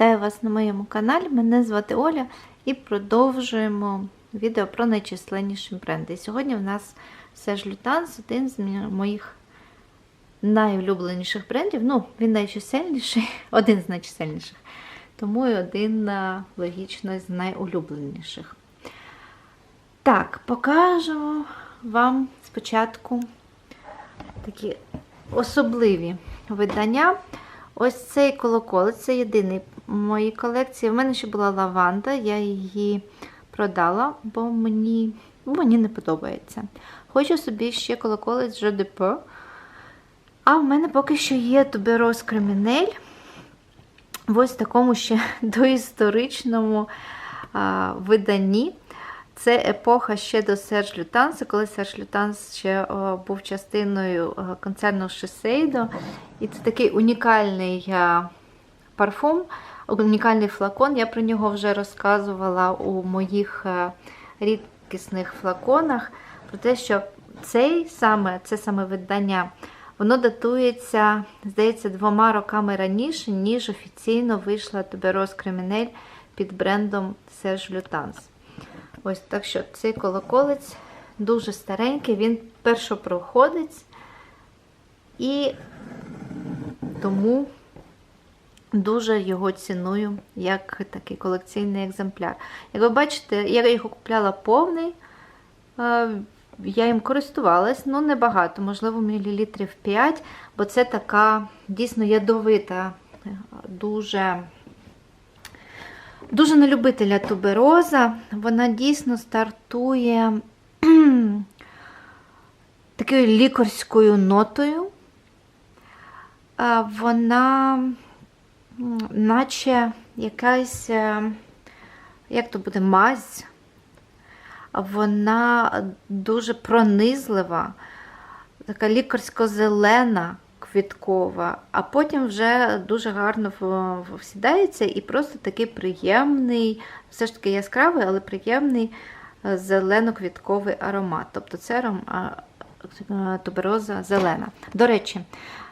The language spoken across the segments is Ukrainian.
Вітаю вас на моєму каналі. Мене звати Оля і продовжуємо відео про найчисленніші бренди. Сьогодні в нас Serge Lutens, один з моїх найулюбленіших брендів. Ну, він найчисельніший, один з найчисельніших, тому і один логічно з найулюбленіших. Так, покажу вам спочатку такі особливі видання. Ось цей колоколець, це єдиний моїй колекції. У мене ще була лаванда, я її продала, бо мені бо мені не подобається. Хочу собі ще колоколець Жодепо. А в мене поки що є тубероз кримінель. В такому ще доісторичному а, виданні. Це епоха ще до Серж Лютанса, коли Серж Лютанс ще о, був частиною концерну Шесейдо. І це такий унікальний а, парфум, унікальний флакон. Я про нього вже розказувала у моїх рідкісних флаконах. Про те, що цей саме, це саме видання воно датується, здається, двома роками раніше, ніж офіційно вийшла Тубероз Кримінель під брендом Серж Лютанс. Ось так що цей колоколець дуже старенький, він першопроходець і тому дуже його ціную як такий колекційний екземпляр. Як ви бачите, я його купляла повний, я їм користувалась, ну небагато, можливо, мілілітрів 5, бо це така дійсно ядовита, дуже. Дуже на любителя тубероза. Вона дійсно стартує такою лікарською нотою. Вона, наче якась, як то буде, мазь, вона дуже пронизлива, така лікарсько-зелена квіткова, а потім вже дуже гарно всідається і просто такий приємний, все ж таки яскравий, але приємний зелено-квітковий аромат. Тобто це тубероза зелена. До речі,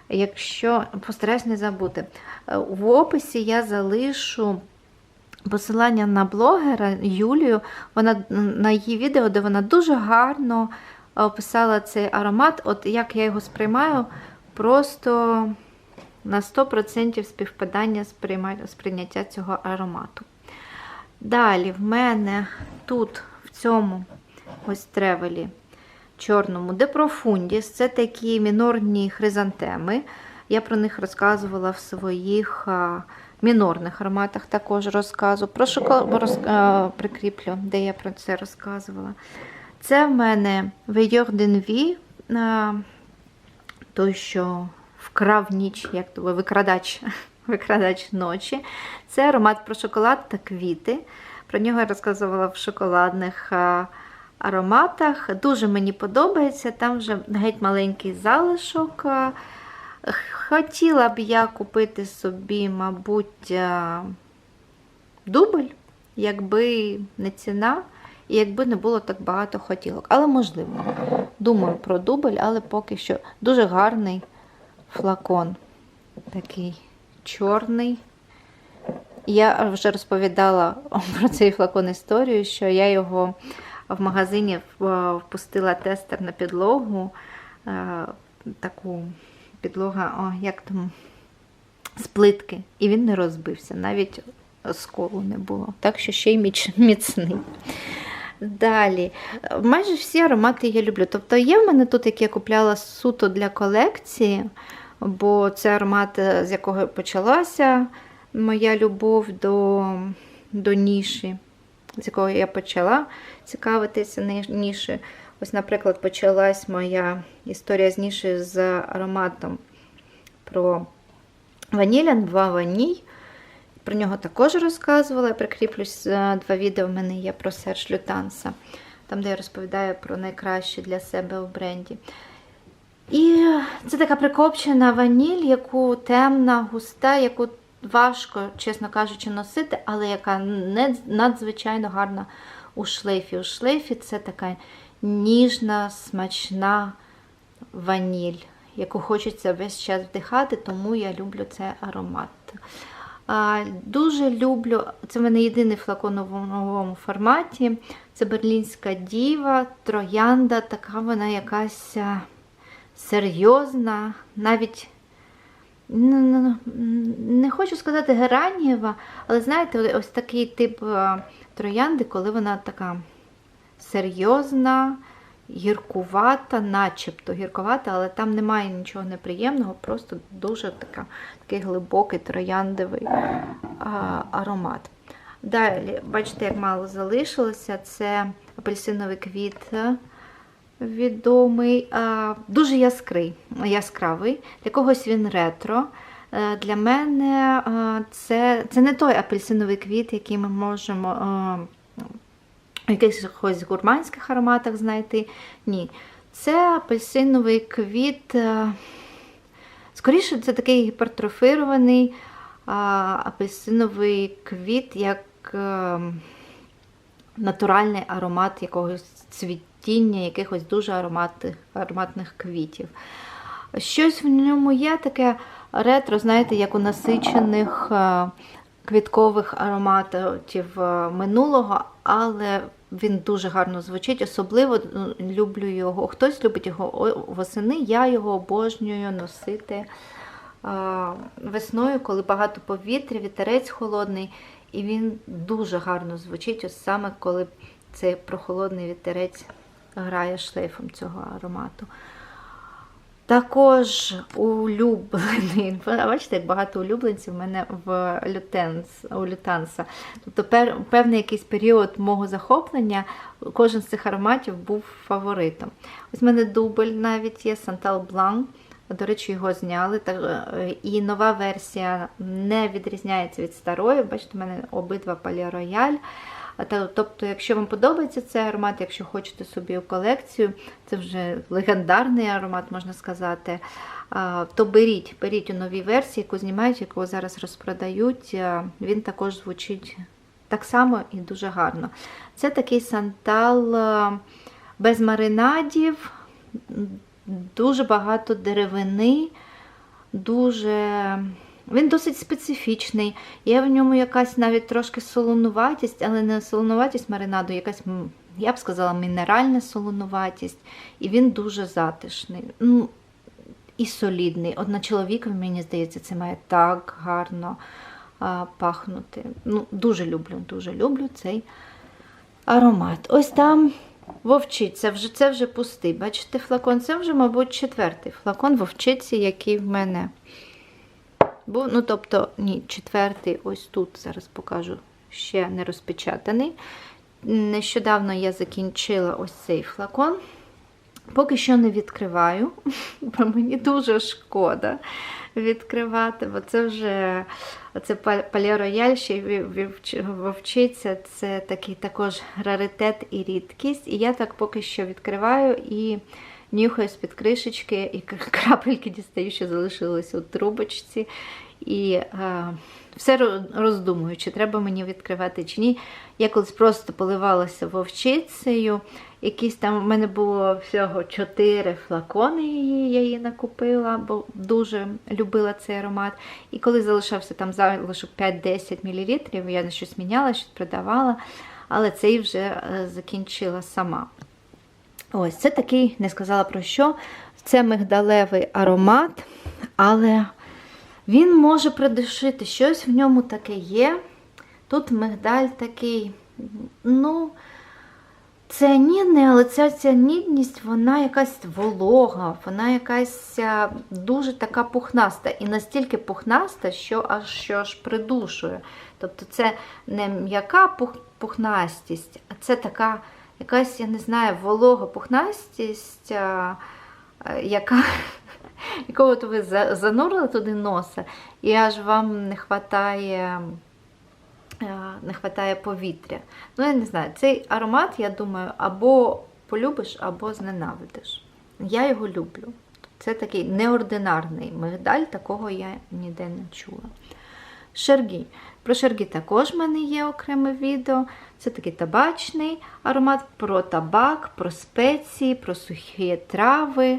якщо постараюсь не забути, в описі я залишу. Посилання на блогера Юлію, вона на її відео, де вона дуже гарно описала цей аромат. От як я його сприймаю, просто на 100% співпадання сприйняття цього аромату. Далі в мене тут, в цьому ось тревелі чорному, де профундіс, це такі мінорні хризантеми. Я про них розказувала в своїх мінорних ароматах, також розказу. Про шоколад роз, прикріплю, де я про це розказувала. Це в мене d'Envie, той, що вкрав ніч, як то викрадач, викрадач ночі. Це аромат про шоколад та квіти. Про нього я розказувала в шоколадних ароматах. Дуже мені подобається. Там вже геть маленький залишок. Хотіла б я купити собі, мабуть, дубль, якби не ціна. І якби не було так багато хотілок. Але можливо. Думаю про дубль, але поки що дуже гарний флакон. Такий чорний. Я вже розповідала про цей флакон історію, що я його в магазині впустила тестер на підлогу. Таку підлога, о, як там, з плитки. І він не розбився, навіть сколу не було. Так що ще й міцний. Далі, майже всі аромати я люблю. Тобто є в мене тут, які я купляла суто для колекції, бо це аромат, з якого почалася моя любов до до ніші, з якого я почала цікавитися ніші. Ось, наприклад, почалась моя історія з ніші з ароматом про ванілян, два ваній. Про нього також розказувала. Я прикріплюсь два відео в мене є про Серж Лютанса, там, де я розповідаю про найкраще для себе у бренді. І це така прикопчена ваніль, яку темна, густа, яку важко, чесно кажучи, носити, але яка надзвичайно гарна у шлейфі. У шлейфі це така ніжна, смачна ваніль, яку хочеться весь час вдихати, тому я люблю цей аромат. Дуже люблю, це в мене єдиний флакон у новому форматі. Це берлінська діва, троянда, така вона якась серйозна, навіть не хочу сказати геранієва, але знаєте, ось такий тип троянди, коли вона така серйозна, гіркувата, начебто гіркувата, але там немає нічого неприємного, просто дуже така, такий глибокий трояндовий а, аромат. Далі, бачите, як мало залишилося, це апельсиновий квіт відомий, дуже яскравий, яскравий. Для когось він ретро. Е, Для мене це, це не той апельсиновий квіт, який ми можемо в якихось гурманських ароматах знайти. Ні. Це апельсиновий квіт. Скоріше, це такий гіпертрофірований апельсиновий квіт, як е, натуральний аромат якогось цвітіння, якихось дуже ароматних, ароматних квітів. Щось в ньому є таке ретро, знаєте, як у насичених е, квіткових ароматів е, минулого, але він дуже гарно звучить. Особливо ну, люблю його. Хтось любить його восени, я його обожнюю носити весною, коли багато повітря, вітерець холодний, і він дуже гарно звучить, ось саме коли цей прохолодний вітерець грає шлейфом цього аромату. Також улюблений, бачите, як багато улюбленців в мене в лютенс, у лютанса. Тобто пер, певний якийсь період мого захоплення, кожен з цих ароматів був фаворитом. Ось в мене дубль навіть є Сантал Блан. До речі, його зняли. Е, І нова версія не відрізняється від старої. Бачите, в мене обидва Royal. Тобто, якщо вам подобається цей аромат, якщо хочете собі у колекцію, це вже легендарний аромат, можна сказати, то беріть, беріть у новій версії, яку знімають, яку зараз розпродають. Він також звучить так само і дуже гарно. Це такий сантал без маринадів, дуже багато деревини, дуже. Він досить специфічний. Є в ньому якась навіть трошки солонуватість, але не солонуватість маринаду, якась, я б сказала, мінеральна солонуватість. І він дуже затишний. Ну, і солідний. От на чоловікові, мені здається, це має так гарно а, пахнути. Ну, Дуже люблю, дуже люблю цей аромат. Ось там вовчиця, вже, це вже пустий. Бачите, флакон, це вже, мабуть, четвертий флакон вовчиці, який в мене був. Ну, тобто, ні, четвертий, ось тут, зараз покажу, ще не розпечатаний. Нещодавно я закінчила ось цей флакон. Поки що не відкриваю, бо мені дуже шкода відкривати, бо це вже це Palais Royal, ще вовчиця, це такий також раритет і рідкість. І я так поки що відкриваю і нюхаю з-під кришечки, і крапельки дістаю, що залишились у трубочці. І все роздумую, чи треба мені відкривати чи ні. Я колись просто поливалася вовчицею. Якісь там в мене було всього 4 флакони її, я її накупила, бо дуже любила цей аромат. І коли залишався там залишок 5-10 мл, я на щось міняла, щось продавала, але цей вже е, закінчила сама. Ось, це такий, не сказала про що. Це мигдалевий аромат, але він може придушити. Щось в ньому таке є. Тут мигдаль такий, ну, це ніжний, але ця, ця нідність, вона якась волога, вона якась дуже така пухнаста. І настільки пухнаста, що аж що аж придушує. Тобто це не м'яка пух, пухнастість, а це така якась, я не знаю, волога пухнастість, а, а, яка, якого то ви занурили туди носа, і аж вам не вистачає. Не вистачає повітря. Ну, я не знаю, цей аромат, я думаю, або полюбиш, або зненавидиш. Я його люблю. Це такий неординарний мигдаль, такого я ніде не чула. Шергі. Про шергі також в мене є окреме відео. Це такий табачний аромат про табак, про спеції, про сухі трави.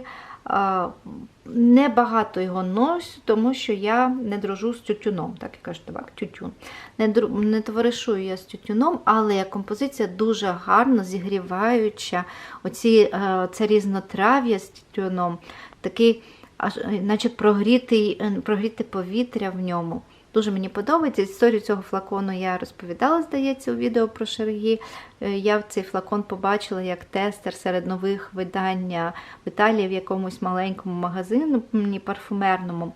Небагато його носю, тому що я не дружу з тютюном, так і кажуть, табак, тютюн. Не, дру- не товаришую я з тютюном, але композиція дуже гарна, зігріваюча. Оці, е, це різнотрав'я з тютюном, такий, аж, е, наче прогрітий, е, прогріте повітря в ньому. Дуже мені подобається. Історію цього флакону я розповідала, здається, у відео про шерги. Е, Я в цей флакон побачила як тестер серед нових видань в Італії в якомусь маленькому магазині парфумерному.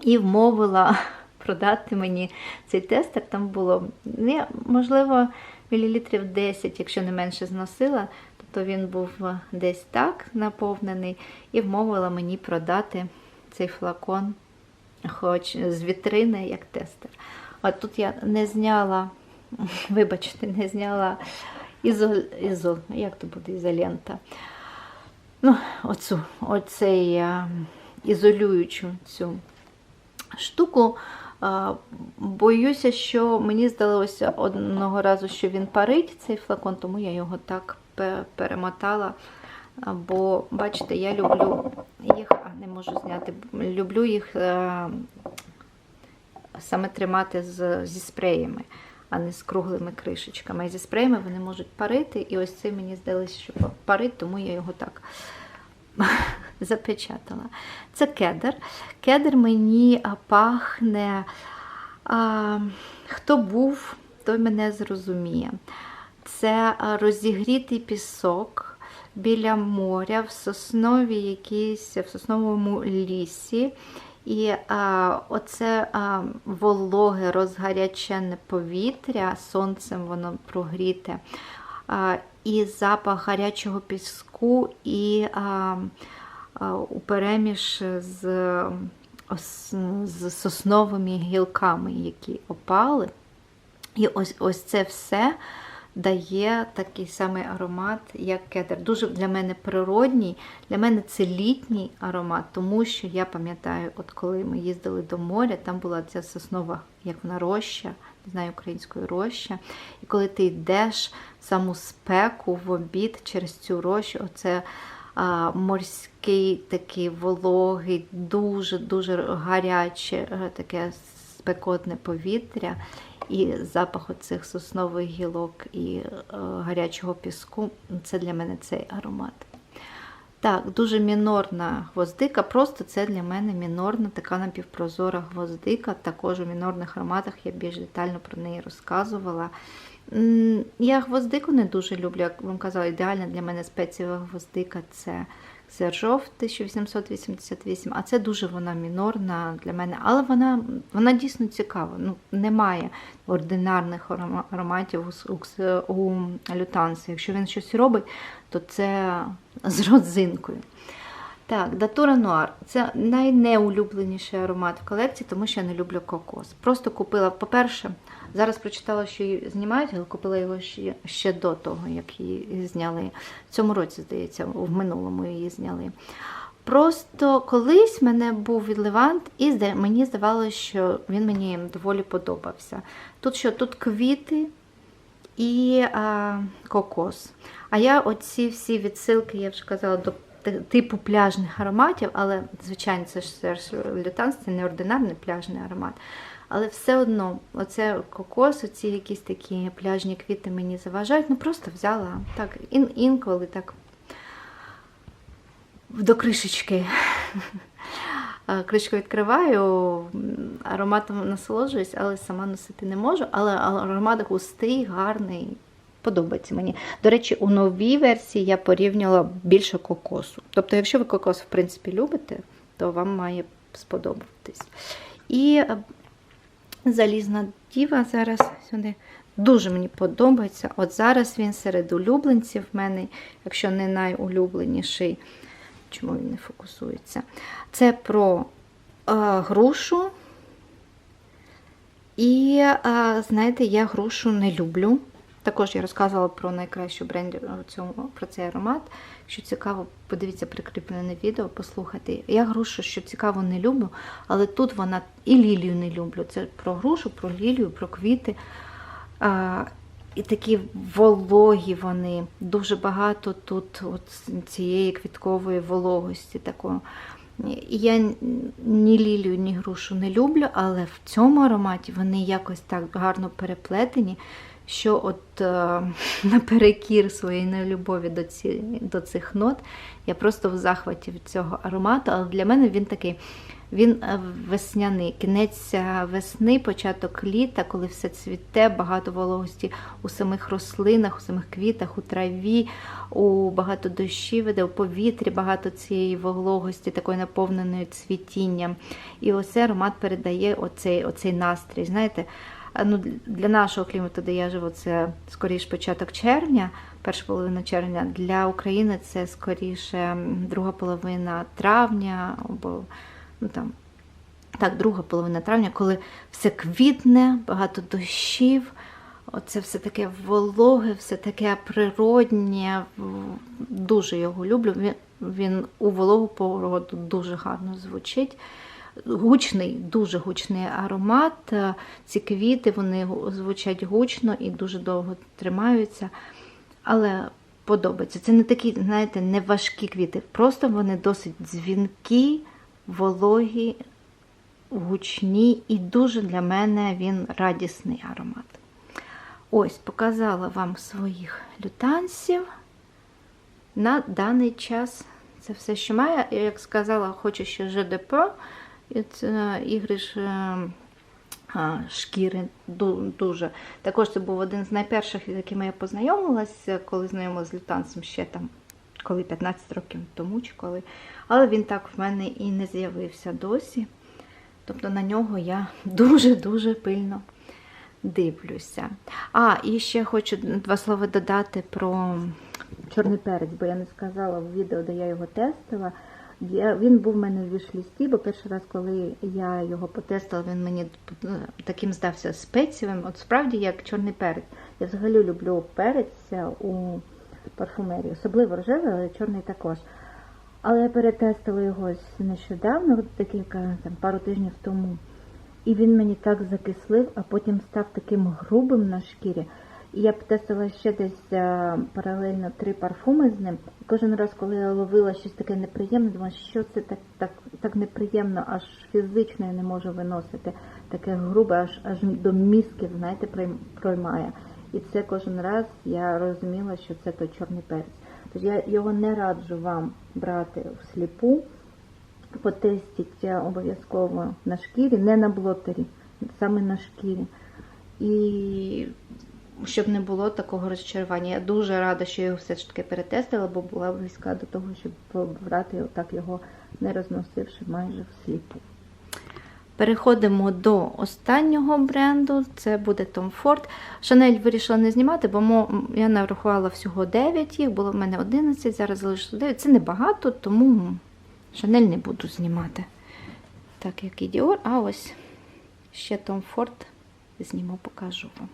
І вмовила продати мені цей тестер. Там було, ну, можливо, мілілітрів 10, якщо не менше зносила. Тобто він був десь так наповнений, і вмовила мені продати цей флакон хоч з вітрини як тестер. А тут я не зняла, вибачте, не зняла ізол, ізол, як то буде ізолента. Ну, оцю, оцей ізолюючу цю штуку. Боюся, що мені здалося одного разу, що він парить цей флакон, тому я його так перемотала. А, Бо, бачите, я люблю їх, а не можу зняти, люблю їх е, саме тримати зі спреями, а не з круглими кришечками. І зі спреями вони можуть парити, і ось це мені здалося, що парить, тому я його так запечатала. Це кедр. Кедр мені пахне. А, хто був, той мене зрозуміє. Це а, розігрітий пісок біля моря в соснові якійсь, в сосновому лісі. І а, оце а, вологе, розгарячене повітря, сонцем воно прогріте, а, і запах гарячого піску, і а, а, упереміж з, з сосновими гілками, які опали. І ось, ось це все дає такий самий аромат, як кедр. Дуже для мене природній, для мене це літній аромат, тому що я пам'ятаю, от коли ми їздили до моря, там була ця соснова, як вона роща, не знаю українською роща. І коли ти йдеш в саму спеку в обід через цю рощу, оце а, морський такий вологий, дуже-дуже гаряче, е, таке спекотне повітря. І запах оцих соснових гілок і е, гарячого піску це для мене цей аромат. Так, дуже мінорна гвоздика, просто це для мене мінорна, така напівпрозора гвоздика. Також у мінорних ароматах я більш детально про неї розказувала. Я гвоздику не дуже люблю, як вам казала, ідеальна для мене спецієва гвоздика це Сержов 1888, а це дуже вона мінорна для мене, але вона, вона дійсно цікава. Ну, немає ординарних арома- ароматів у, кс- Якщо він щось робить, то це з родзинкою. Так, датура нуар. Це найнеулюбленіший аромат в колекції, тому що я не люблю кокос. Просто купила, по-перше, зараз прочитала, що її знімають, але купила його ще, ще до того, як її зняли. В цьому році, здається, в минулому її зняли. Просто колись мене був відливант, і мені здавалося, що він мені доволі подобався. Тут що? Тут квіти і а, кокос. А я оці всі відсилки, я вже казала, до типу пляжних ароматів, але, звичайно, це ж Серж Лютанс, це не ординарний пляжний аромат. Але все одно, оце кокос, оці якісь такі пляжні квіти мені заважають. Ну просто взяла так, ін, інколи так до кришечки. Кришку відкриваю, ароматом насолоджуюсь, але сама носити не можу. Але аромат густий, гарний, подобається мені. До речі, у новій версії я порівняла більше кокосу. Тобто, якщо ви кокос, в принципі, любите, то вам має сподобатись. І е, залізна діва зараз сюди. Дуже мені подобається. От зараз він серед улюбленців в мене, якщо не найулюбленіший. Чому він не фокусується? Це про е, грушу. І, е, знаєте, я грушу не люблю. Також я розказувала про найкращу цьому, про цей аромат. Якщо цікаво, подивіться прикріплене відео, послухайте. Я грушу, що цікаво, не люблю, але тут вона і лілію не люблю. Це про грушу, про лілію, про квіти. А, і такі вологі вони. Дуже багато тут от цієї квіткової вологості. такої. Я ні лілію, ні грушу не люблю, але в цьому ароматі вони якось так гарно переплетені, що от е, наперекір своєї нелюбові до, ці, до цих нот, я просто в захваті від цього аромату, але для мене він такий. Він е, весняний, кінець е, весни, початок літа, коли все цвіте, багато вологості у самих рослинах, у самих квітах, у траві, у багато дощів, іде у повітрі, багато цієї вологості, такої наповненої цвітінням. І ось аромат передає оцей, оцей настрій. Знаєте, ну, для нашого клімату, де я живу, це скоріш початок червня, перша половина червня. Для України це скоріше друга половина травня або ну там. Так, друга половина травня, коли все квітне, багато дощів, оце все таке вологе, все таке природнє. Дуже його люблю. Він, він у вологу породу дуже гарно звучить. Гучний, дуже гучний аромат. Е, Ці квіти вони звучать гучно і дуже довго тримаються. Але подобається. Це не такі, знаєте, не важкі квіти. Просто вони досить дзвінкі, вологі, гучні, і дуже для мене він радісний аромат. Ось, показала вам своїх лютансів. На даний час це все, що маю. Я, Як сказала, хочу ще ЖДП. Це ігриш е, шкіри дуже. Також це був один з найперших, з якими я познайомилася, коли знайомилася з лютансом ще там, коли 15 років тому чи коли. Але він так в мене і не з'явився досі. Тобто на нього я дуже-дуже пильно дивлюся. А, і ще хочу два слова додати про чорний перець, бо я не сказала в відео, де я його тестила. Я, він був в мене в вішлісті, бо перший раз, коли я його потестила, він мені е, таким здався спецієвим. От справді як чорний перець. Я взагалі люблю перець у парфумерії, особливо рожевий, але чорний також. Але я перетестила його нещодавно, декілька там пару тижнів тому. І він мені так закислив, а потім став таким грубим на шкірі. Я тестила ще десь е, паралельно три парфуми з ним. І кожен раз, коли я ловила щось таке неприємне, думала, що це так, так, так неприємно, аж фізично я не можу виносити. Таке грубе, аж аж до мізків, знаєте, пройм- проймає. І це кожен раз я розуміла, що це той чорний перець. Тож я його не раджу вам брати всліпу. Потестіть е, обов'язково на шкірі, не на блотері, саме на шкірі. І щоб не було такого розчарування. Я дуже рада, що його все ж таки перетестила, бо була близька до того, щоб брати отак його не розносивши майже всліпу. Переходимо до останнього бренду, це буде Tom Ford. Шанель вирішила не знімати, бо я нарахувала всього 9 їх, було в мене 11, зараз залишилося 9. Це небагато, тому Шанель не буду знімати. Так як і Dior, а ось ще Tom Ford зніму, покажу вам.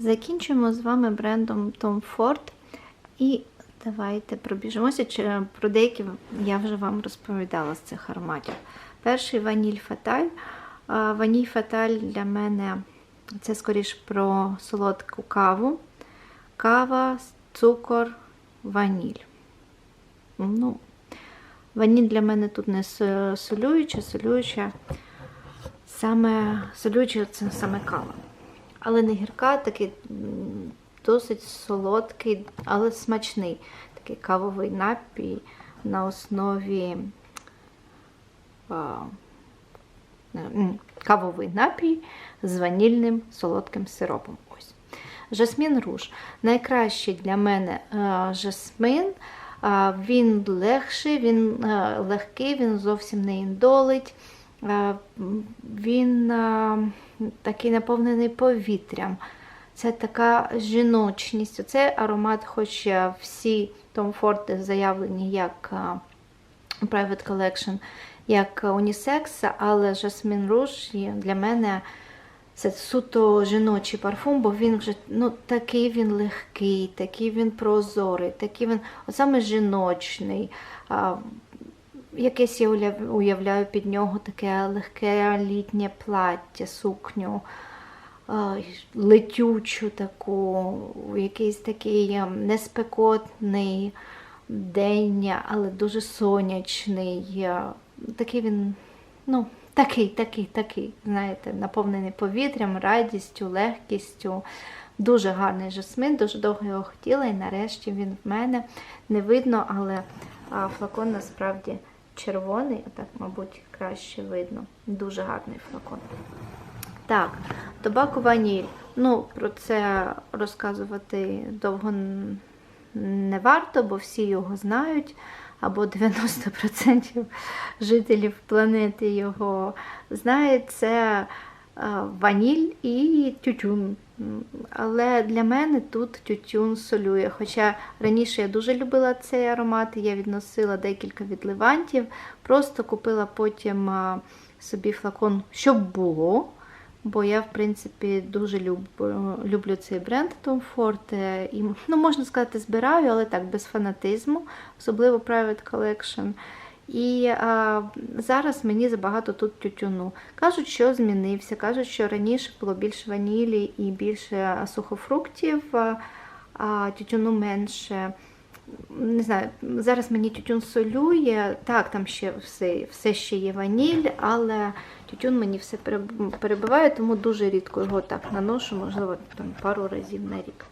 Закінчимо з вами брендом Tom Ford. І давайте пробіжимося. Про деякі я вже вам розповідала з цих ароматів. Перший ваніль Фаталь. Ваніль Фаталь для мене це скоріш про солодку каву. Кава, цукор, ваніль. Ну, ваніль для мене тут не со- солююча, солююча. Саме солюча це саме кава. Але не гірка, такий досить солодкий, але смачний. Такий кавовий напій на основі кавовий напій з ванільним солодким сиропом. Жасмін руж. Найкращий для мене а, жасмин. Він легший, він легкий, він зовсім не індолить. Він такий наповнений повітрям. Це така жіночність. Це аромат, хоч е, всі Tom Ford заявлені як Private Collection, як унісекс, але Jasmine Rouge для мене це суто жіночий парфум, бо він вже ну, такий він легкий, такий він прозорий, такий він саме жіночний. Якесь я уявляю під нього таке легке літнє плаття, сукню. е, летючу таку, якийсь такий е, неспекотний день, але дуже сонячний. е, Такий він, ну, такий, такий, такий, знаєте, наповнений повітрям, радістю, легкістю. Дуже гарний жасмин, дуже довго його хотіла, і нарешті він в мене не видно, але флакон насправді червоний, а так, мабуть, краще видно. Дуже гарний флакон. Так, табаку ваніль. Ну, про це розказувати довго не варто, бо всі його знають, або 90% жителів планети його знають. Це ваніль і тютюн. Але для мене тут тютюн солює. Хоча раніше я дуже любила цей аромат, я відносила декілька відливантів, просто купила потім собі флакон, щоб було. Бо я, в принципі, дуже люблю, люблю цей бренд Tom Ford. е, І, ну, можна сказати, збираю, але так, без фанатизму, особливо Private Collection. І а, зараз мені забагато тут тютюну. Кажуть, що змінився. Кажуть, що раніше було більше ванілі і більше сухофруктів, а, тютюну менше. Не знаю, зараз мені тютюн солює. Так, там ще все, все ще є ваніль, але тютюн мені все переб- перебиває, тому дуже рідко його так наношу, можливо, там пару разів на рік.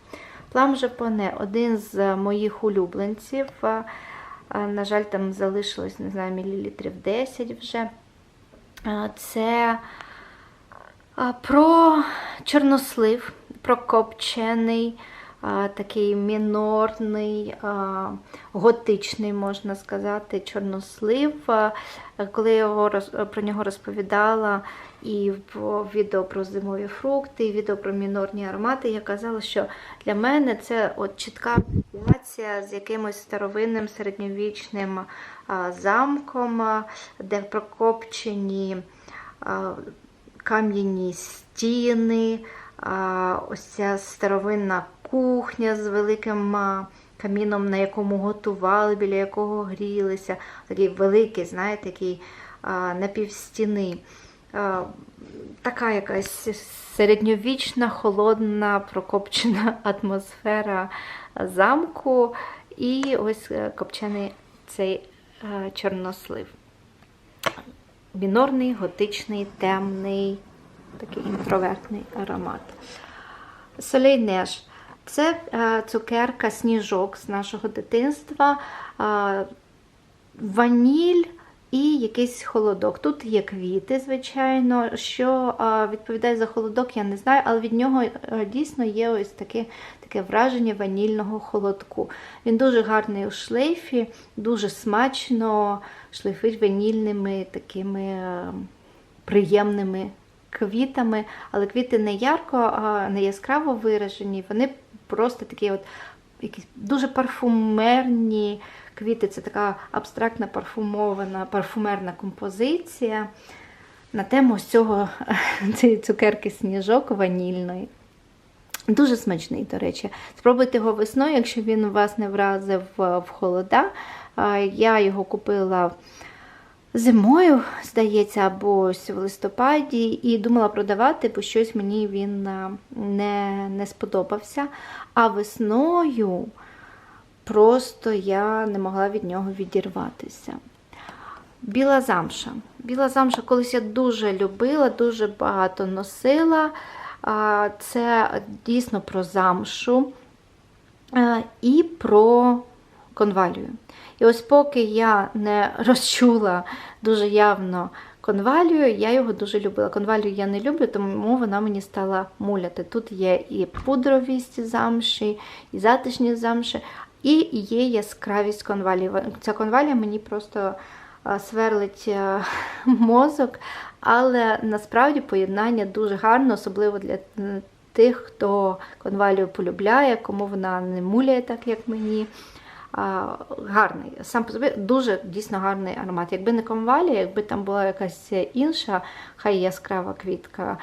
Плам Жапоне один з моїх улюбленців. На жаль, там залишилось, не знаю, мілілітрів 10 вже. Це про чорнослив, про копчений, такий мінорний, готичний, можна сказати, чорнослив. Коли я його про нього розповідала і в відео про зимові фрукти, і відео про мінорні аромати, я казала, що для мене це от чітка асоціація з якимось старовинним середньовічним замком, де прокопчені кам'яні стіни, ось ця старовинна кухня з великим каміном, на якому готували, біля якого грілися. Такий великий, знаєте, такий напівстіни. А, Така якась середньовічна, холодна, прокопчена атмосфера замку. І ось е, копчений цей е, чорнослив мінорний, готичний, темний, такий інтровертний аромат. Солейнеш це е, цукерка сніжок з нашого дитинства, е, ваніль і якийсь холодок. Тут є квіти, звичайно. Що відповідає за холодок, я не знаю, але від нього е, дійсно є ось таке, таке враження ванільного холодку. Він дуже гарний у шлейфі, дуже смачно шлейфить ванільними такими е, приємними квітами, але квіти не ярко, не яскраво виражені. Вони просто такі от якісь дуже парфумерні квіти. Це така абстрактна парфумована, парфумерна композиція на тему ось цього цієї цукерки сніжок ванільної. Дуже смачний, до речі. Спробуйте його весною, якщо він вас не вразив е, в холода. Е, Я його купила зимою, здається, або ось в листопаді, і думала продавати, бо щось мені він е, не, не сподобався. А весною просто я не могла від нього відірватися. Біла замша. Біла замша колись я дуже любила, дуже багато носила. Це дійсно про замшу е, і про конвалію. І ось поки я не розчула дуже явно конвалію, я його дуже любила. Конвалію я не люблю, тому вона мені стала муляти. Тут є і пудровість замші, і затишні замші, і є яскравість конвалії. Ця конвалія мені просто сверлить мозок, але насправді поєднання дуже гарне, особливо для тих, хто конвалію полюбляє, кому вона не муляє так, як мені. Гарний. Сам по собі дуже дійсно гарний аромат. Якби не конвалія, якби там була якась інша, хай яскрава квітка,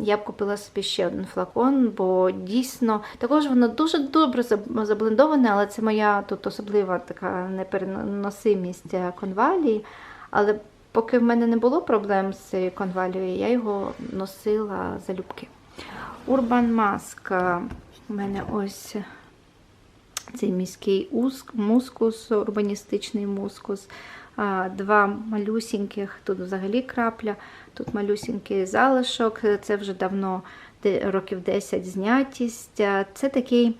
я б купила собі ще один флакон, бо дійсно також воно дуже добре заблендоване, але це моя тут особлива така непереносимість е, конвалії. Але поки в мене не було проблем з конвалією, я його носила залюбки. Urban Mask. У мене ось цей міський уск- мускус, урбаністичний мускус. Два малюсіньких, тут взагалі крапля, тут малюсінький залишок. Це вже давно років 10 знятість. Це такий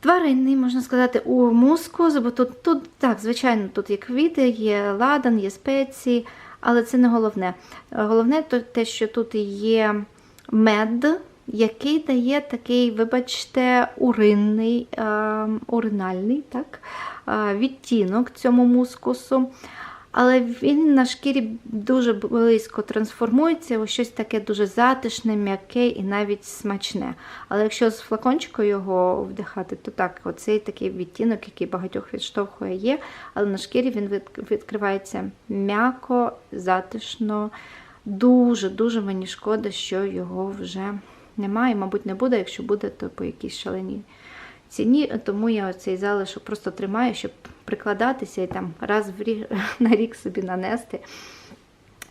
тваринний, можна сказати, у мускус, бо тут, тут так, звичайно, тут є квіти, є ладан, є спеції, але це не головне. Головне те, що тут є мед, який дає такий, вибачте, уринний, е, уринальний так, е, відтінок цьому мускусу. Але він на шкірі дуже близько трансформується у щось таке дуже затишне, м'яке і навіть смачне. Але якщо з флакончика його вдихати, то так, оцей такий відтінок, який багатьох відштовхує, є. Але на шкірі він відкривається м'яко, затишно. Дуже-дуже мені шкода, що його вже немає. Мабуть, не буде. Якщо буде, то по якійсь шаленій ціні. Тому я цей залишок просто тримаю, щоб прикладатися і там раз в рік, на рік собі нанести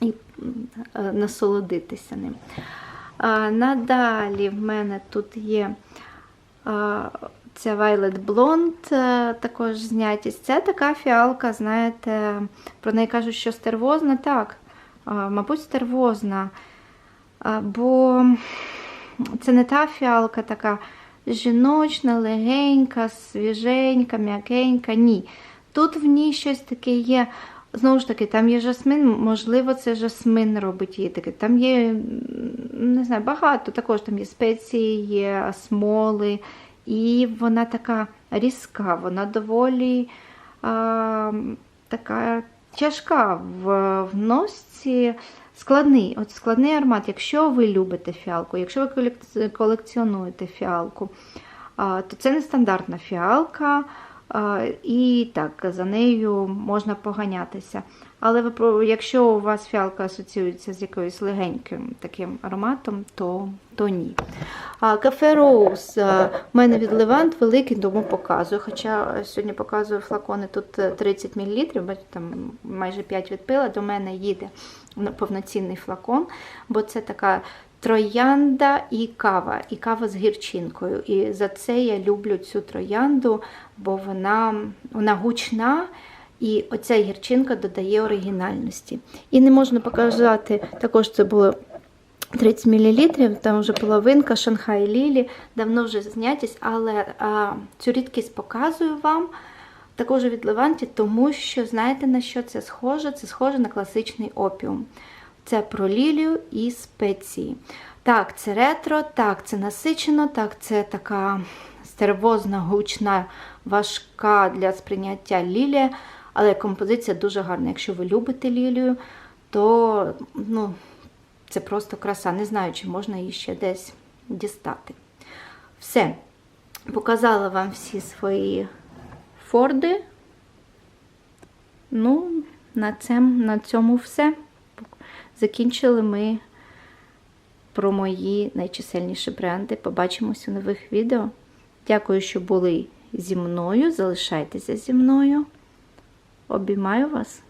і е, насолодитися ним. А, надалі в мене тут є а, ця Violet Blonde, е, також знятість. Це така фіалка, знаєте, про неї кажуть, що стервозна. Так, мабуть, стервозна. Бо це не та фіалка така жіночна, легенька, свіженька, м'якенька. Ні. Тут в ній щось таке є. Знову ж таки, там є жасмин, можливо, це жасмин робить її таке. Там є, не знаю, багато. Також там є спеції, є смоли. І вона така різка, вона доволі а, така тяжка в, в носці. Складний, от складний аромат. Якщо ви любите фіалку, якщо ви колекціонуєте фіалку, то це не стандартна фіалка, і так, за нею можна поганятися. Але якщо у вас фіалка асоціюється з якоюсь легеньким таким ароматом, то, то ні. А, Кафе Роуз. У мене від Левант великий, тому показую. Хоча сьогодні показую флакони тут е, 30 мл, бачите, там майже 5 відпила, до мене їде ну, повноцінний флакон, бо це така троянда і кава, і кава з гірчинкою. І за це я люблю цю троянду, бо вона, вона гучна. І оця гірчинка додає оригінальності. І не можна показати, також це було 30 мл, там вже половинка Шанхай Лілі, давно вже знятість, але а, цю рідкість показую вам також від Леванті, тому що знаєте на що це схоже? Це схоже на класичний опіум. Це про лілію і спеції. Так, це ретро, так, це насичено, так, це така стервозна, гучна, важка для сприйняття лілія, але композиція дуже гарна. Якщо ви любите лілію, то ну, це просто краса. Не знаю, чи можна її ще десь дістати. Все. Показала вам всі свої форди. Ну, на, цьому все. Закінчили ми про мої найчисельніші бренди. Побачимось у нових відео. Дякую, що були зі мною. Залишайтеся зі мною. Обіймаю вас.